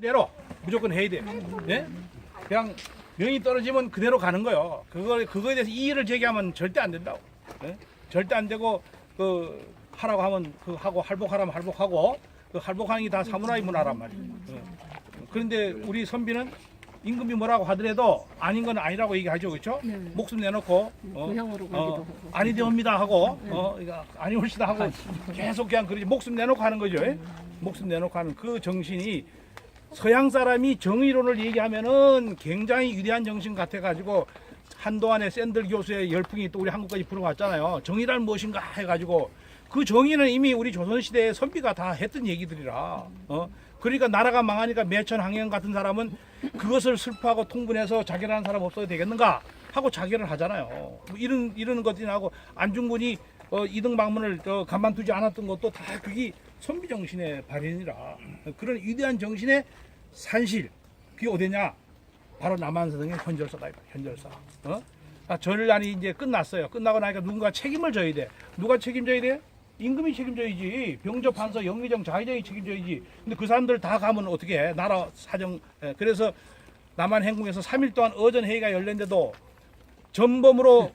대로 무조건 해야 돼. 예? 그냥 명이 떨어지면 그대로 가는 거요. 그거 그거에 대해서 이의를 제기하면 절대 안 된다고. 예? 절대 안 되고 그 하라고 하면 그 하고 할복하라면 할복하고 그 할복하는 게 다 사무라이 문화란 말이에요. 예. 그런데 우리 선비는 임금이 뭐라고 하더라도 아닌 건 아니라고 얘기하죠, 그렇죠? 네. 목숨 내놓고 어, 고향으로 가기도 어, 하고. 아니 되옵니다 하고 어 이거 아니 옳시다 하고 계속 그냥 그러지 목숨 내놓고 하는 거죠. 예? 목숨 내놓고 하는 그 정신이 서양 사람이 정의론을 얘기하면은 굉장히 위대한 정신 같아 가지고 한동안에 샌들 교수의 열풍이 또 우리 한국까지 불어왔잖아요. 정의란 무엇인가 해가지고 그 정의는 이미 우리 조선 시대의 선비가 다 했던 얘기들이라. 어 그러니까 나라가 망하니까 매천 항영 같은 사람은 그것을 슬퍼하고 통분해서 자결하는 사람 없어도 되겠는가 하고 자결을 하잖아요. 뭐 이런 이런 것들이 나고 안중근이 어, 이등 방문을 어, 가만두지 않았던 것도 다 그게 선비 정신의 발현이라 그런 위대한 정신의 산실 그게 어디냐 바로 남한사등의 현절사다 현절사. 어? 아, 전란이 이제 끝났어요. 끝나고 나니까 누군가 책임을 져야 돼. 누가 책임져야 돼? 임금이 책임져야지. 병조 판서 영의정 자의정이 책임져야지. 근데 그 사람들 다 가면 어떻게 해? 나라 사정. 예, 그래서 남한 행궁에서 3일 동안 어전 회의가 열렸는데도 전범으로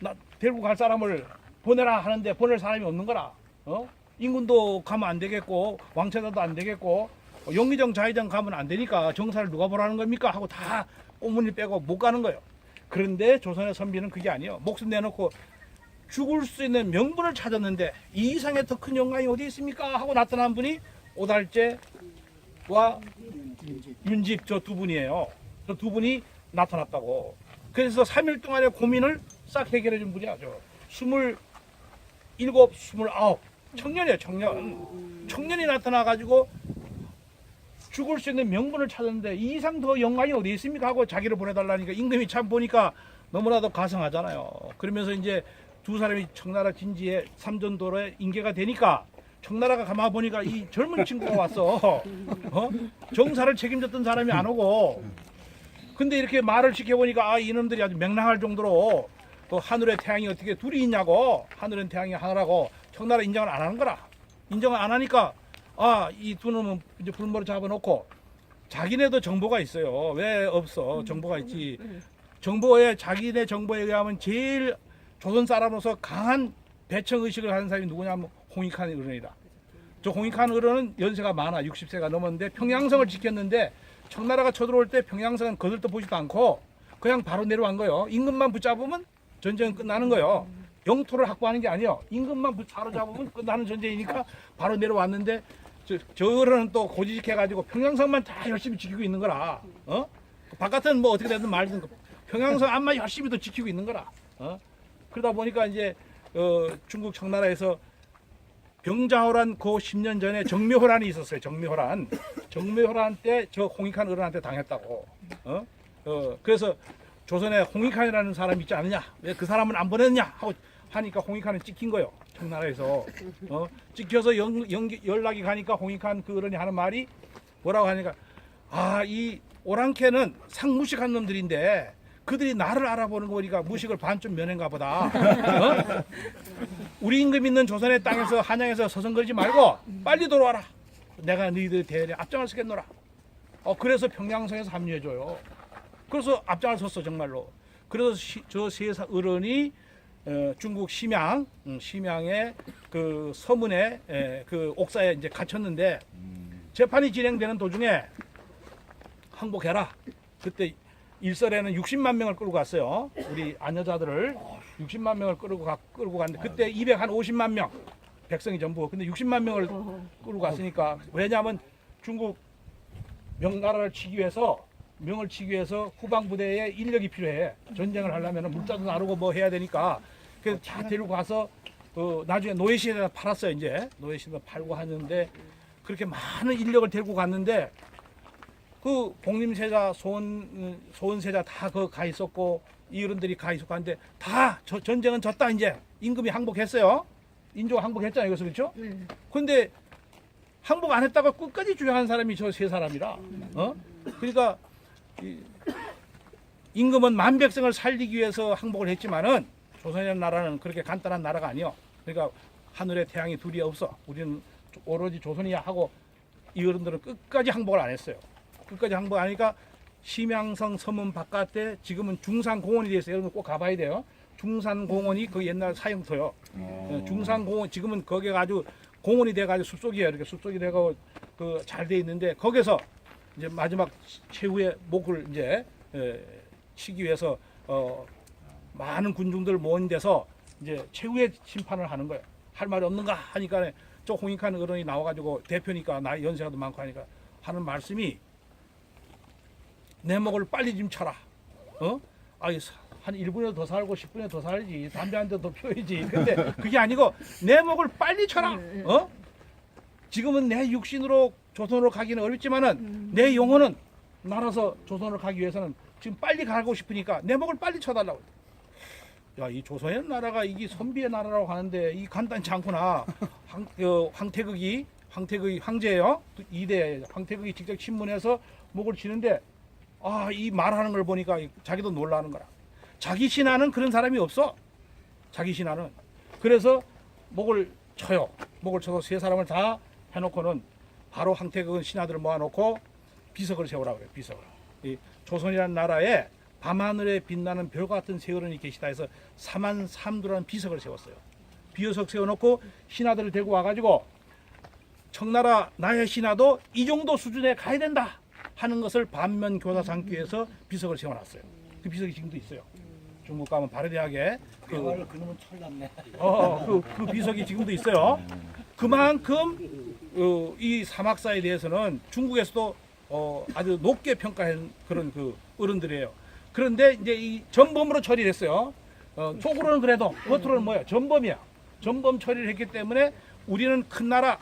나, 데리고 갈 사람을 보내라 하는데 보낼 사람이 없는 거라. 어? 인군도 가면 안 되겠고 왕채자도 안 되겠고 어, 영의정 자의정 가면 안 되니까 정사를 누가 보라는 겁니까 하고 다 꼬문이 빼고 못 가는 거예요. 그런데 조선의 선비는 그게 아니에요. 목숨 내놓고 죽을 수 있는 명분을 찾았는데 이 이상의 더 큰 영광이 어디 있습니까 하고 나타난 분이 오달제와 윤집 저 두 분이에요. 저 두 분이 나타났다고. 그래서 3일 동안의 고민을 싹 해결해 준 분이야. 저 스물 일곱, 스물아홉 청년이에요. 청년. 청년이 나타나 가지고 죽을 수 있는 명분을 찾았는데 이 이상 더 영광이 어디 있습니까 하고 자기를 보내달라니까 임금이 참 보니까 너무나도 가성하잖아요. 그러면서 이제 두 사람이 청나라 진지에 삼전도로에 인계가 되니까 청나라가 가만 보니까 이 젊은 친구가 왔어. 어? 정사를 책임졌던 사람이 안 오고. 근데 이렇게 말을 시켜보니까 아 이놈들이 아주 맹랑할 정도로 그 하늘의 태양이 어떻게 둘이 있냐고 하늘은 태양이 하나라고 청나라 인정을 안 하는 거라. 인정을 안 하니까 아이 두 놈은 이제 불모를 잡아놓고 자기네도 정보가 있어요. 왜 없어? 정보가 있지. 정보에 자기네 정보에 의하면 제일 조선 사람으로서 강한 배청 의식을 하는 사람이 누구냐면 홍익한 어른이다. 저 홍익한 어른은 연세가 많아 60세가 넘었는데 평양성을 지켰는데 청나라가 쳐들어올 때 평양성은 거들떠 보지도 않고 그냥 바로 내려간 거예요. 임금만 붙잡으면 전쟁은 끝나는 거예요. 영토를 확보하는 게 아니에요. 임금만 붙- 사로잡으면 끝나는 전쟁이니까 바로 내려왔는데 저, 저 어른은 또 고지식해가지고 평양성만 다 열심히 지키고 있는 거라. 어? 바깥은 뭐 어떻게 되든 말든 평양성 안만 열심히 또 지키고 있는 거라. 어? 그러다 보니까 이제 어, 중국 청나라에서 병자호란 그 10년 전에 정묘호란이 있었어요. 정묘호란. 정묘호란 때 저 홍익한 어른한테 당했다고. 어? 어, 그래서 조선에 홍익한이라는 사람이 있지 않느냐? 왜 그 사람은 안 보냈냐? 하고 하니까 홍익한은 찍힌 거예요. 청나라에서. 어? 찍혀서 연, 연, 연락이 가니까 홍익한 그 어른이 하는 말이 뭐라고 하니까 아, 이 오랑캐는 상무식한 놈들인데 그들이 나를 알아보는 거 보니까 무식을 반쯤 면했가 보다. 어? 우리 임금 있는 조선의 땅에서 한양에서 서성거리지 말고 빨리 돌아와라. 내가 너희들 대열에 앞장을 서겠노라. 어, 그래서 평양성에서 합류해줘요. 그래서 앞장을 섰어 정말로. 그래서 저세 어른이 어, 중국 심양, 음, 심양의 그 서문에 에, 그 옥사에 이제 갇혔는데 재판이 진행되는 도중에 항복해라. 그때 일설에는 60만 명을 끌고 갔어요. 우리 아녀자들을 60만 명을 끌고 가, 끌고 갔는데 그때 250만 명 백성이 전부. 근데 60만 명을 끌고 갔으니까 왜냐하면 중국 명나라를 치기 위해서 명을 치기 위해서 후방 부대에 인력이 필요해. 전쟁을 하려면 물자도 나르고 뭐 해야 되니까 그래서 다 데리고 가서 어, 나중에 노예시에다 팔았어요. 이제 노예시에다 팔고 하는데 그렇게 많은 인력을 데리고 갔는데 그 복림세자, 소원 소원세자 다 그 가 있었고 이 어른들이 가 있었고 한데 다 저, 전쟁은 졌다 이제 임금이 항복했어요. 인조가 항복했잖아요. 그래서 그렇죠? 네. 근데 항복 안 했다가 끝까지 주장한 사람이 저 세 사람이라. 어? 그러니까 이, 임금은 만 백성을 살리기 위해서 항복을 했지만은 조선이라는 나라는 그렇게 간단한 나라가 아니요. 그러니까 하늘에 태양이 둘이 없어. 우리는 오로지 조선이야 하고 이 어른들은 끝까지 항복을 안 했어요. 끝까지 항복 안 하니까 심양성 서문 바깥에 지금은 중산공원이 있어요. 여러분 꼭 가봐야 돼요. 중산공원이 그 옛날 사형터요. 예, 중산공원 지금은 거기가 아주 공원이 돼가지고 숲속이에요. 이렇게 숲속이 돼가고 그 잘 돼 있는데 거기서 이제 마지막 최후의 목을 이제 에, 치기 위해서 어, 많은 군중들 모인 데서 이제 최후의 심판을 하는 거예요. 할 말이 없는가 하니까 저 홍익한 어른이 나와가지고 대표니까 나이 연세가 도 많고 하니까 하는 말씀이 내 목을 빨리 좀 쳐라. 어? 아이 한 1분에 더 살고 10분에 더 살지 담배 한 대 더 피워야지. 근데 그게 아니고 내 목을 빨리 쳐라. 어? 지금은 내 육신으로 조선으로 가기는 어렵지만은 내 영혼은 날아서 조선으로 가기 위해서는 지금 빨리 가고 싶으니까 내 목을 빨리 쳐달라고. 야, 이 조선의 나라가 이게 선비의 나라라고 하는데 이 간단치 않구나. 황, 어, 황태극이 황태극이 황제예요. 이대 황태극이 직접 친문해서 목을 치는데 아, 이 말하는 걸 보니까 자기도 놀라는 거라. 자기 신하는 그런 사람이 없어. 자기 신하는. 그래서 목을 쳐요. 목을 쳐서 세 사람을 다 해놓고는 바로 황태극은 신하들을 모아놓고 비석을 세우라 그래요. 비석을. 이 조선이라는 나라에 밤하늘에 빛나는 별 같은 세어른이 계시다 해서 사만 삼두라는 비석을 세웠어요. 비석 세워놓고 신하들을 데리고 와가지고 청나라 나의 신하도 이 정도 수준에 가야 된다 하는 것을 반면 교사 삼기 위해서 비석을 세워놨어요. 그 비석이 지금도 있어요. 중국 가면 바르대학에 그, 대화를 그놈은 철났네. 어, 그, 그 비석이 지금도 있어요. 그만큼 어, 이 사막사에 대해서는 중국에서도 어, 아주 높게 평가한 그런 그 어른들이에요. 그런데 이제 이 전범으로 처리를 했어요. 어, 속으로는 그래도 겉으로는 뭐야? 전범이야. 전범 처리를 했기 때문에 우리는 큰 나라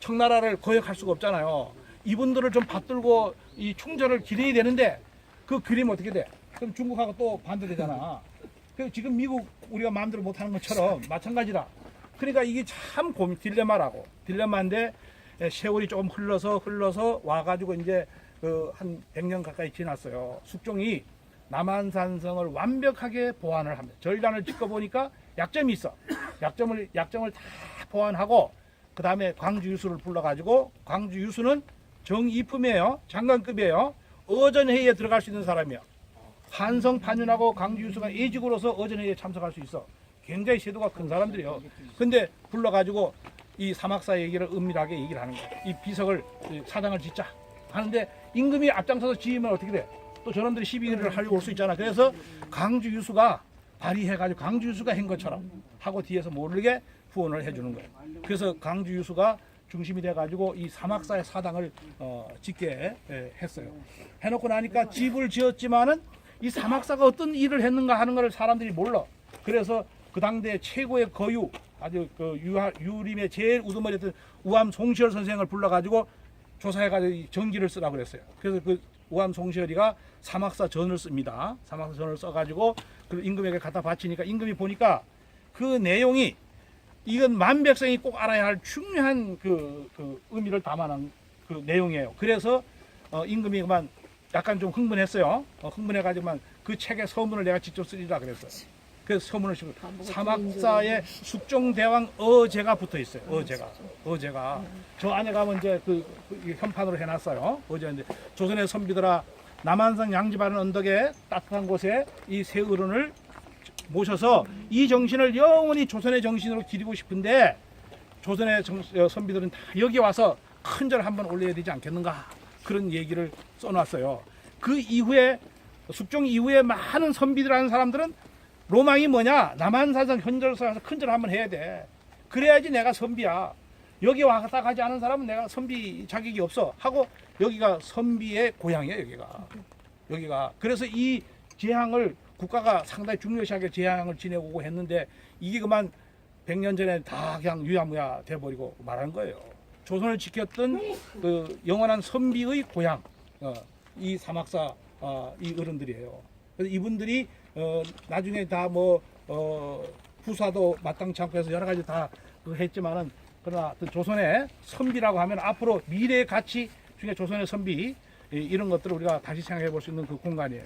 청나라를 거역할 수가 없잖아요. 이분들을 좀 받들고 이 충전을 기려야 되는데 그 그림 어떻게 돼? 그럼 중국하고 또 반대되잖아. 그 지금 미국 우리가 마음대로 못하는 것처럼 마찬가지다. 그러니까 이게 참 고민 딜레마라고 딜레마인데 에, 세월이 조금 흘러서 흘러서 와가지고 이제 그 한 100년 가까이 지났어요. 숙종이 남한산성을 완벽하게 보완을 합니다. 절단을 찍어 보니까 약점이 있어. 약점을 약점을 다 보완하고 그 다음에 광주 유수를 불러가지고 광주 유수는 정이품이에요. 장관급이에요. 어전회의에 들어갈 수 있는 사람이야. 한성 판윤하고 광주 유수가 예직으로서 어전회의에 참석할 수 있어. 굉장히 세도가 큰 사람들이요. 근데 불러가지고 이 사막사 얘기를 은밀하게 얘기를 하는 거야. 이 비석을 이 사당을 짓자 하는데 임금이 앞장서서 지으면 어떻게 돼? 또 저놈들이 시비를 하려고 올 수 있잖아. 그래서 광주 유수가 발의해가지고 광주 유수가 한 것처럼 하고 뒤에서 모르게 후원을 해주는 거예요. 그래서 광주 유수가 중심이 돼가지고 이 사막사의 사당을 어, 짓게 예, 했어요. 해놓고 나니까 집을 지었지만은 이 사막사가 어떤 일을 했는가 하는 걸 사람들이 몰라. 그래서 그 당대 최고의 거유 아주 그 유하, 유림의 제일 우두머리였던 우암 송시열 선생을 불러가지고 조사해가지고 이 전기를 쓰라고 그랬어요. 그래서 그 우암 송시열이가 사막사 전을 씁니다. 사막사 전을 써가지고 그 임금에게 갖다 바치니까 임금이 보니까 그 내용이 이건 만 백성이 꼭 알아야 할 중요한 그, 그 의미를 담아놓은 그 내용이에요. 그래서 어, 임금이 그만 약간 좀 흥분했어요. 어, 흥분해가지고만 그 책의 서문을 내가 직접 쓰리라 그랬어요. 그래서 서문을 쓰고 사막사의 숙종대왕 어제가 붙어 있어요. 어제가 어제가 저 안에 가면 이제 그, 그 현판으로 해놨어요. 어제인데 조선의 선비들아 남한산 양지바른 언덕에 따뜻한 곳에 이 새 어른을 모셔서 이 정신을 영원히 조선의 정신으로 기리고 싶은데 조선의 정- 어, 선비들은 다 여기 와서 큰 절 한번 올려야 되지 않겠는가 그런 얘기를 써놨어요. 그 이후에 숙종 이후에 많은 선비들 하는 사람들은 로망이 뭐냐 남한사성 현절서 가서 큰절 한번 해야 돼. 그래야지 내가 선비야. 여기 왔다 가지 않은 사람은 내가 선비 자격이 없어 하고 여기가 선비의 고향이에요 여기가 여기가 그래서 이 재앙을 국가가 상당히 중요시하게 재앙을 지내오고 했는데 이게 그만 100년 전에 다 그냥 유야무야 돼버리고 말한 거예요. 조선을 지켰던 그 영원한 선비의 고향, 어, 이 사막사 어, 이 어른들이에요. 그래서 이분들이 어, 나중에 다뭐 어, 후사도 마땅치 않고 해서 여러 가지 다그 했지만은 그러나 조선의 선비라고 하면 앞으로 미래의 가치 중에 조선의 선비 이- 이런 것들을 우리가 다시 생각해 볼 수 있는 그 공간이에요.